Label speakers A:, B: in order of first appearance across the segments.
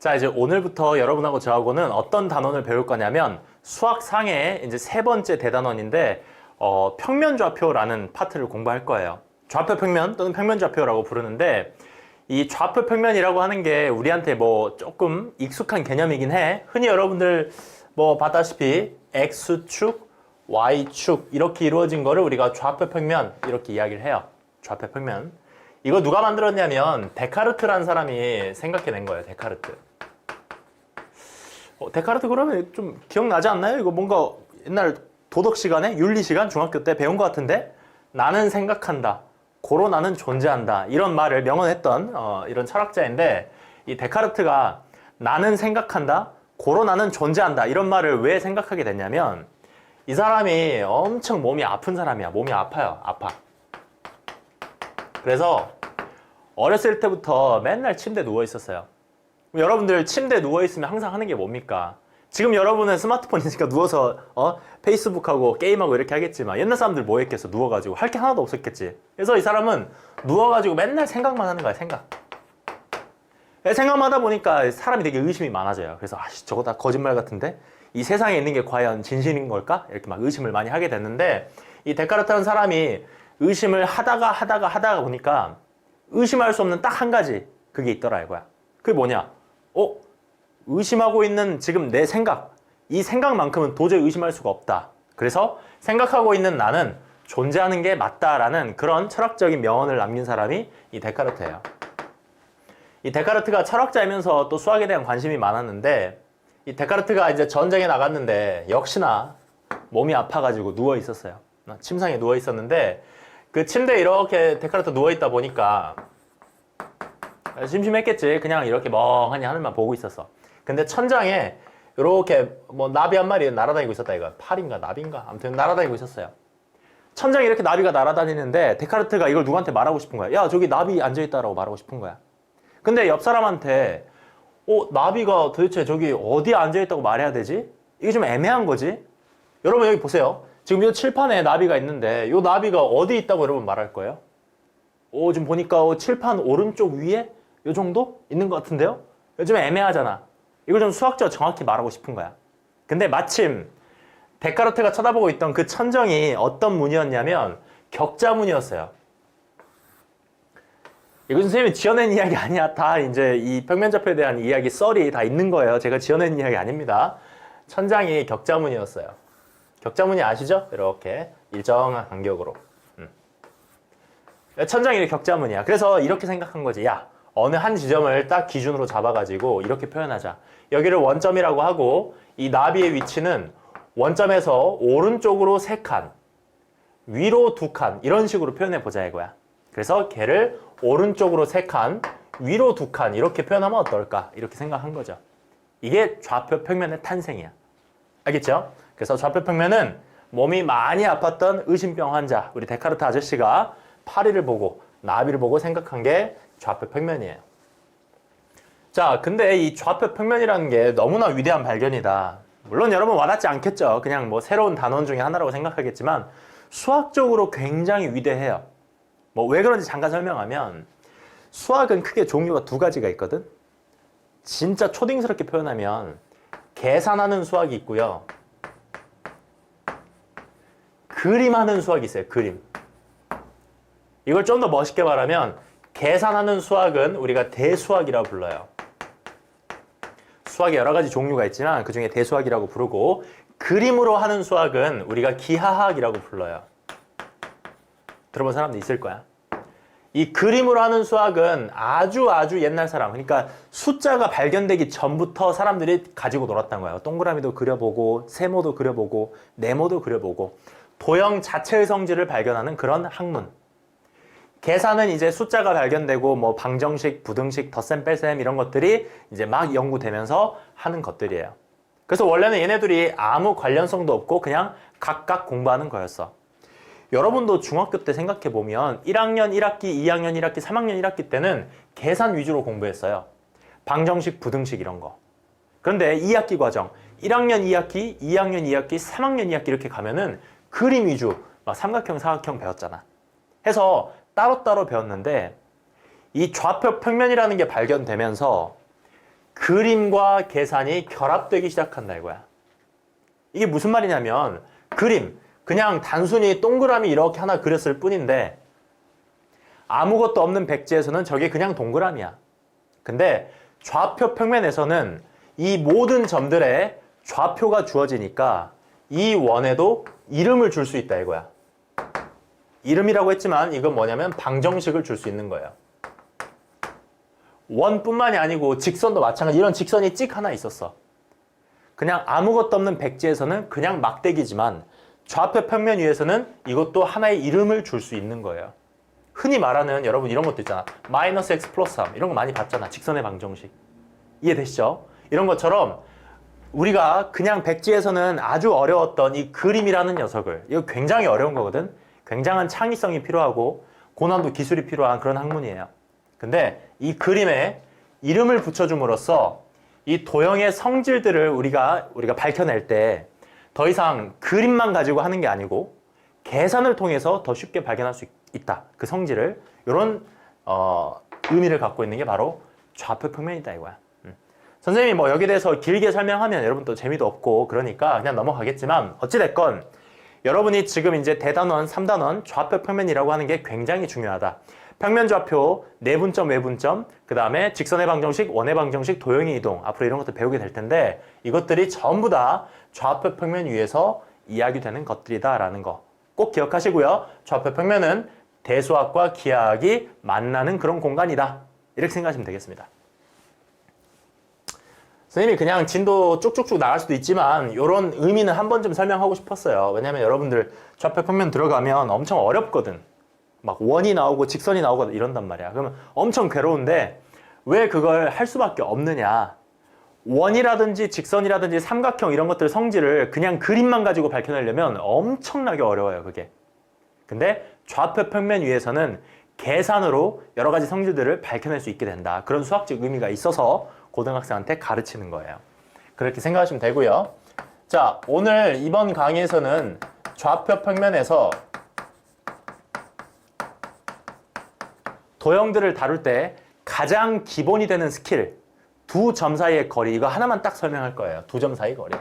A: 자, 이제 오늘부터 여러분하고 저하고는 어떤 단원을 배울 거냐면 수학상의 이제 세 번째 대단원인데 어, 평면 좌표라는 파트를 공부할 거예요. 좌표 평면 또는 평면 좌표라고 부르는데 이 좌표 평면이라고 하는 게 우리한테 뭐 조금 익숙한 개념이긴 해. 흔히 여러분들 뭐 봤다시피 x축, y축 이렇게 이루어진 거를 우리가 좌표 평면 이렇게 이야기를 해요. 좌표 평면. 이거 누가 만들었냐면 데카르트라는 사람이 생각해낸 거예요. 데카르트. 어, 데카르트 그러면 좀 기억나지 않나요? 이거 뭔가 옛날 도덕 시간에 윤리 시간 중학교 때 배운 것 같은데 나는 생각한다. 고로 나는 존재한다. 이런 말을 명언했던 어, 이런 철학자인데 이 데카르트가 나는 생각한다. 고로 나는 존재한다. 이런 말을 왜 생각하게 됐냐면 이 사람이 엄청 몸이 아픈 사람이야. 몸이 아파요. 아파. 그래서 어렸을 때부터 맨날 침대에 누워 있었어요. 여러분들 침대에 누워 있으면 항상 하는 게 뭡니까? 지금 여러분은 스마트폰이니까 누워서 어? 페이스북하고 게임하고 이렇게 하겠지만 옛날 사람들 뭐 했겠어? 누워가지고 할 게 하나도 없었겠지. 그래서 이 사람은 누워가지고 맨날 생각만 하는 거야. 생각. 생각만 하다 보니까 사람이 되게 의심이 많아져요. 그래서 아씨 저거 다 거짓말 같은데 이 세상에 있는 게 과연 진실인 걸까? 이렇게 막 의심을 많이 하게 됐는데 이 데카르트라는 사람이 의심을 하다가 하다가 하다가 보니까 의심할 수 없는 딱 한 가지 그게 있더라 이거야. 그게 뭐냐? 어? 의심하고 있는 지금 내 생각 이 생각만큼은 도저히 의심할 수가 없다. 그래서 생각하고 있는 나는 존재하는 게 맞다라는 그런 철학적인 명언을 남긴 사람이 이 데카르트예요. 이 데카르트가 철학자이면서 또 수학에 대한 관심이 많았는데 이 데카르트가 이제 전쟁에 나갔는데 역시나 몸이 아파가지고 누워 있었어요. 침상에 누워 있었는데 그 침대에 이렇게 데카르트 누워 있다 보니까 심심했겠지. 그냥 이렇게 멍하니 하늘만 보고 있었어. 근데 천장에 이렇게 뭐 나비 한 마리 날아다니고 있었다 이거. 팔인가 나비인가? 아무튼 날아다니고 있었어요. 천장에 이렇게 나비가 날아다니는데 데카르트가 이걸 누구한테 말하고 싶은 거야. 야 저기 나비 앉아 있다라고 말하고 싶은 거야. 근데 옆 사람한테 어 나비가 도대체 저기 어디에 앉아 있다고 말해야 되지? 이게 좀 애매한 거지. 여러분 여기 보세요. 지금 이 칠판에 나비가 있는데 이 나비가 어디 있다고 여러분 말할 거예요? 오 지금 보니까 어, 칠판 오른쪽 위에 이 정도 있는 것 같은데요? 좀 애매하잖아. 이걸 좀 수학적으로 정확히 말하고 싶은 거야. 근데 마침 데카르트가 쳐다보고 있던 그 천정이 어떤 문이었냐면 격자문이었어요. 이건 선생님이 지어낸 이야기 아니야. 다 이제 이 평면좌표에 대한 이야기 썰이 다 있는 거예요. 제가 지어낸 이야기 아닙니다. 천장이 격자문이었어요. 격자문이 아시죠? 이렇게 일정한 간격으로. 음. 천장이 격자문이야. 그래서 이렇게 생각한 거지. 야, 어느 한 지점을 딱 기준으로 잡아가지고 이렇게 표현하자. 여기를 원점이라고 하고 이 나비의 위치는 원점에서 오른쪽으로 세 칸, 위로 두 칸, 이런 식으로 표현해 보자 이거야. 그래서 걔를 오른쪽으로 세 칸, 위로 두 칸, 이렇게 표현하면 어떨까? 이렇게 생각한 거죠. 이게 좌표 평면의 탄생이야. 알겠죠? 그래서 좌표 평면은 몸이 많이 아팠던 의심병 환자, 우리 데카르트 아저씨가 파리를 보고 나비를 보고 생각한 게 좌표 평면이에요. 자, 근데 이 좌표 평면이라는 게 너무나 위대한 발견이다. 물론 여러분 와닿지 않겠죠. 그냥 뭐 새로운 단원 중에 하나라고 생각하겠지만 수학적으로 굉장히 위대해요. 뭐 왜 그런지 잠깐 설명하면 수학은 크게 종류가 두 가지가 있거든. 진짜 초딩스럽게 표현하면 계산하는 수학이 있고요. 그림하는 수학이 있어요. 그림. 이걸 좀 더 멋있게 말하면 계산하는 수학은 우리가 대수학이라고 불러요. 수학에 여러 가지 종류가 있지만 그 중에 대수학이라고 부르고 그림으로 하는 수학은 우리가 기하학이라고 불러요. 들어본 사람도 있을 거야. 이 그림으로 하는 수학은 아주 아주 옛날 사람, 그러니까 숫자가 발견되기 전부터 사람들이 가지고 놀았던 거예요. 동그라미도 그려보고, 세모도 그려보고, 네모도 그려보고, 도형 자체의 성질을 발견하는 그런 학문. 계산은 이제 숫자가 발견되고 뭐 방정식, 부등식, 덧셈, 뺄셈 이런 것들이 이제 막 연구되면서 하는 것들이에요. 그래서 원래는 얘네들이 아무 관련성도 없고 그냥 각각 공부하는 거였어. 여러분도 중학교 때 생각해 보면 1학년 1학기, 2학년 1학기, 3학년 1학기 때는 계산 위주로 공부했어요. 방정식, 부등식 이런 거. 그런데 2학기 과정, 1학년 2학기, 2학년 2학기, 3학년 2학기 이렇게 가면은 그림 위주, 막 삼각형, 사각형 배웠잖아. 해서 따로따로 배웠는데 이 좌표 평면이라는 게 발견되면서 그림과 계산이 결합되기 시작한다 이거야. 이게 무슨 말이냐면 그림 그냥 단순히 동그라미 이렇게 하나 그렸을 뿐인데 아무것도 없는 백지에서는 저게 그냥 동그라미야. 근데 좌표 평면에서는 이 모든 점들의 좌표가 주어지니까 이 원에도 이름을 줄 수 있다 이거야. 이름이라고 했지만 이건 뭐냐면 방정식을 줄 수 있는 거예요. 원뿐만이 아니고 직선도 마찬가지. 이런 직선이 찍 하나 있었어. 그냥 아무것도 없는 백지에서는 그냥 막대기지만 좌표 평면 위에서는 이것도 하나의 이름을 줄 수 있는 거예요. 흔히 말하는 여러분 이런 것도 있잖아. 마이너스 x 플러스 3 이런 거 많이 봤잖아. 직선의 방정식. 이해되시죠? 이런 것처럼 우리가 그냥 백지에서는 아주 어려웠던 이 그림이라는 녀석을 이거 굉장히 어려운 거거든. 굉장한 창의성이 필요하고 고난도 기술이 필요한 그런 학문이에요. 근데 이 그림에 이름을 붙여줌으로써 이 도형의 성질들을 우리가 우리가 밝혀낼 때 더 이상 그림만 가지고 하는 게 아니고 계산을 통해서 더 쉽게 발견할 수 있, 다 그 성질을 이런 어, 의미를 갖고 있는 게 바로 좌표 평면이다 이거야. 음. 선생님이 뭐 여기에 대해서 길게 설명하면 여러분 또 재미도 없고 그러니까 그냥 넘어가겠지만 어찌 됐건 여러분이 지금 이제 대단원, 3단원 좌표 평면이라고 하는 게 굉장히 중요하다. 평면 좌표, 내분점, 외분점, 그 다음에 직선의 방정식, 원의 방정식, 도형의 이동 앞으로 이런 것들 배우게 될 텐데 이것들이 전부 다 좌표 평면 위에서 이야기되는 것들이다라는 거 꼭 기억하시고요. 좌표 평면은 대수학과 기하학이 만나는 그런 공간이다. 이렇게 생각하시면 되겠습니다. 선생님이 그냥 진도 쭉쭉쭉 나갈 수도 있지만 이런 의미는 한번좀 설명하고 싶었어요. 왜냐면 여러분들 좌표 평면 들어가면 엄청 어렵거든. 막 원이 나오고 직선이 나오고 이런단 말이야. 그러면 엄청 괴로운데 왜 그걸 할 수밖에 없느냐? 원이라든지 직선이라든지 삼각형 이런 것들 성질을 그냥 그림만 가지고 밝혀내려면 엄청나게 어려워요, 그게. 근데 좌표 평면 위에서는 계산으로 여러 가지 성질들을 밝혀낼 수 있게 된다. 그런 수학적 의미가 있어서 고등학생한테 가르치는 거예요. 그렇게 생각하시면 되고요. 자, 오늘 이번 강의에서는 좌표 평면에서 도형들을 다룰 때 가장 기본이 되는 스킬 두 점 사이의 거리 이거 하나만 딱 설명할 거예요. 두 점 사이 거리.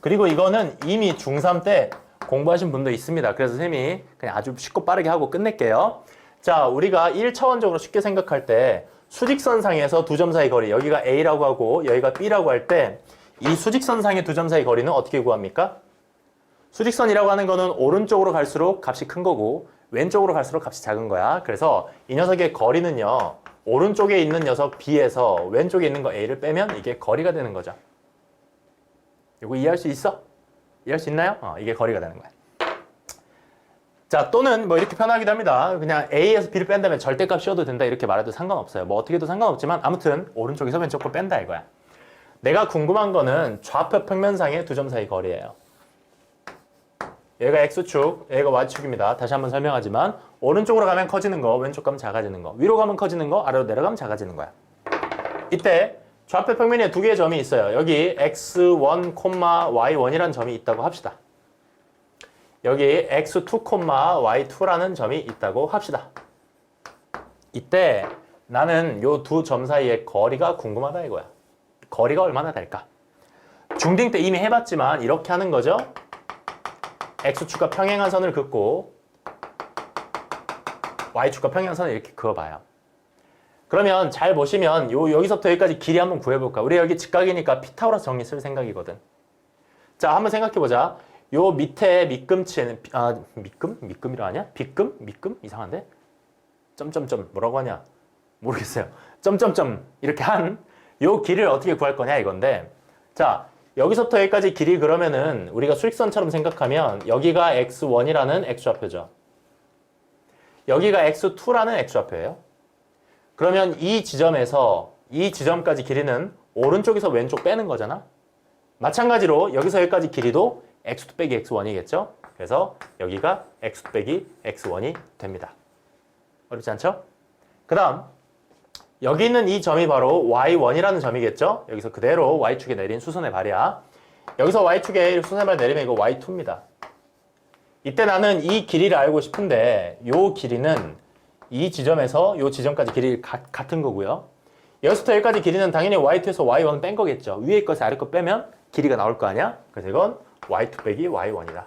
A: 그리고 이거는 이미 중3 때 공부하신 분도 있습니다. 그래서 쌤이 그냥 아주 쉽고 빠르게 하고 끝낼게요. 자, 우리가 1차원적으로 쉽게 생각할 때 수직선상에서 두 점 사이 거리 여기가 A라고 하고 여기가 B라고 할 때 이 수직선상의 두 점 사이 거리는 어떻게 구합니까? 수직선이라고 하는 거는 오른쪽으로 갈수록 값이 큰 거고 왼쪽으로 갈수록 값이 작은 거야. 그래서 이 녀석의 거리는요. 오른쪽에 있는 녀석 B에서 왼쪽에 있는 거 A를 빼면 이게 거리가 되는 거죠. 이거 이해할 수 있어? 이해할 수 있나요? 어, 이게 거리가 되는 거야. 자, 또는 뭐 이렇게 표현하기도 합니다. 그냥 A에서 B를 뺀다면 절대값 씌워도 된다 이렇게 말해도 상관없어요. 뭐 어떻게 해도 상관없지만 아무튼 오른쪽에서 왼쪽 거 뺀다 이거야. 내가 궁금한 거는 좌표 평면상의 두 점 사이 거리예요. 얘가 X축, 얘가 Y축입니다. 다시 한번 설명하지만 오른쪽으로 가면 커지는 거, 왼쪽 가면 작아지는 거, 위로 가면 커지는 거, 아래로 내려가면 작아지는 거야. 이때 좌표 평면에 두 개의 점이 있어요. 여기 X1, Y1이라는 점이 있다고 합시다. 여기 X2, Y2라는 점이 있다고 합시다. 이때 나는 요 두 점 사이의 거리가 궁금하다 이거야. 거리가 얼마나 될까? 중딩 때 이미 해봤지만 이렇게 하는 거죠. X축과 평행한 선을 긋고 Y축과 평행한 선을 이렇게 그어봐요. 그러면 잘 보시면 요 여기서부터 여기까지 길이 한번 구해볼까? 우리 여기 직각이니까 피타고라스 정리 쓸 생각이거든. 자, 한번 생각해보자. 요 밑에 밑금치에는 비- 아 밑금? 밑금이라 하냐? 빗금? 밑금? 이상한데? 점점점 뭐라고 하냐? 모르겠어요. 점점점 이렇게 한 요 길을 어떻게 구할 거냐 이건데 자 여기서부터 여기까지 길이 그러면은 우리가 수직선처럼 생각하면 여기가 x1이라는 x좌표죠. 여기가 x2라는 x좌표예요. 그러면 이 지점에서 이 지점까지 길이는 오른쪽에서 왼쪽 빼는 거잖아. 마찬가지로 여기서 여기까지 길이도 x2 빼기 x1이겠죠. 그래서 여기가 x2 빼기 x1이 됩니다. 어렵지 않죠? 그 다음 여기 있는 이 점이 바로 y1이라는 점이겠죠? 여기서 그대로 y축에 내린 수선의 발이야. 여기서 y축에 수선의 발 내리면 이거 y2입니다. 이때 나는 이 길이를 알고 싶은데 이 길이는 이 지점에서 이 지점까지 길이 가- 같은 거고요. 여기서부터 여기까지 길이는 당연히 y2에서 y1 뺀 거겠죠. 위에 것에 아래 거 빼면 길이가 나올 거 아니야? 그래서 이건 y2 빼기 y1이다.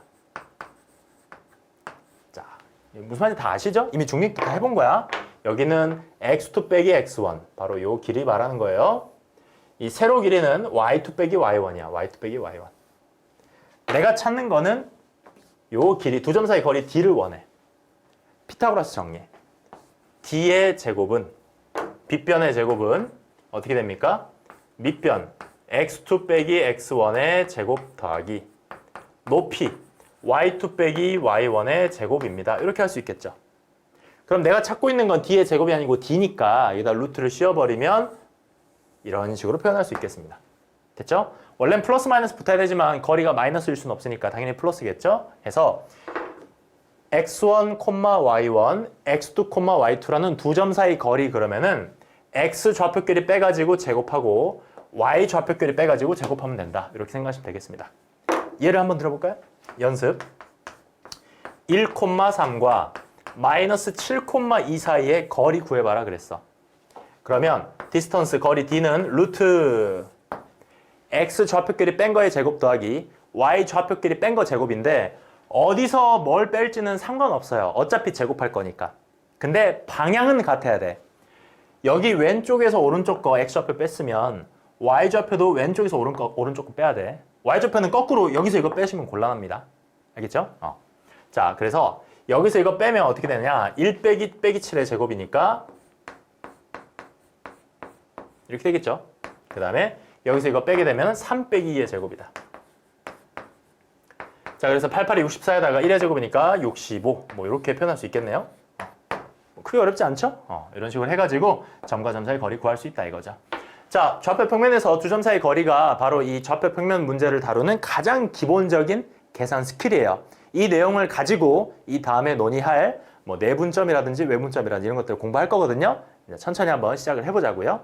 A: 자, 무슨 말인지 다 아시죠? 이미 중립 다 해본 거야. 여기는 x2 빼기 x1 바로 요 길이 말하는 거예요. 이 세로 길이는 y2 빼기 y1이야. y2 빼기 y1. 내가 찾는 거는 요 길이 두 점 사이 거리 d를 원해. 피타고라스 정리. d의 제곱은 빗변의 제곱은 어떻게 됩니까? 밑변 x2 빼기 x1의 제곱 더하기 높이 y2 빼기 y1의 제곱입니다. 이렇게 할 수 있겠죠. 그럼 내가 찾고 있는 건 d의 제곱이 아니고 d니까 여기다 루트를 씌워버리면 이런 식으로 표현할 수 있겠습니다. 됐죠? 원래는 플러스 마이너스 붙어야 되지만 거리가 마이너스일 수는 없으니까 당연히 플러스겠죠? 해서 x1, y1, x2, y2라는 두 점 사이 거리 그러면은 x 좌표끼리 빼가지고 제곱하고 y 좌표끼리 빼가지고 제곱하면 된다. 이렇게 생각하시면 되겠습니다. 예를 한번 들어볼까요? 연습 1,3과 마이너스 7,2 사이의 거리 구해봐라 그랬어. 그러면 디스턴스 거리 d는 루트 x 좌표끼리 뺀 거의 제곱 더하기 y 좌표끼리 뺀 거 제곱인데 어디서 뭘 뺄지는 상관없어요. 어차피 제곱할 거니까. 근데 방향은 같아야 돼. 여기 왼쪽에서 오른쪽 거 x 좌표 뺐으면 y 좌표도 왼쪽에서 오른 거, 오른쪽 거 빼야 돼. Y 좌표는 거꾸로 여기서 이거 빼시면 곤란합니다. 알겠죠? 어. 자, 그래서 여기서 이거 빼면 어떻게 되냐? 1 빼기 빼기 7의 제곱이니까 이렇게 되겠죠? 그 다음에 여기서 이거 빼게 되면 3 빼기 2의 제곱이다. 자, 그래서 88이 64에다가 1의 제곱이니까 65. 뭐 이렇게 표현할 수 있겠네요. 뭐 크게 어렵지 않죠? 어, 이런 식으로 해가지고 점과 점 사이 거리 구할 수 있다 이거죠. 자, 좌표 평면에서 두 점 사이 거리가 바로 이 좌표 평면 문제를 다루는 가장 기본적인 계산 스킬이에요. 이 내용을 가지고 이 다음에 논의할 뭐 내분점이라든지 외분점이라든지 이런 것들을 공부할 거거든요. 천천히 한번 시작을 해보자고요.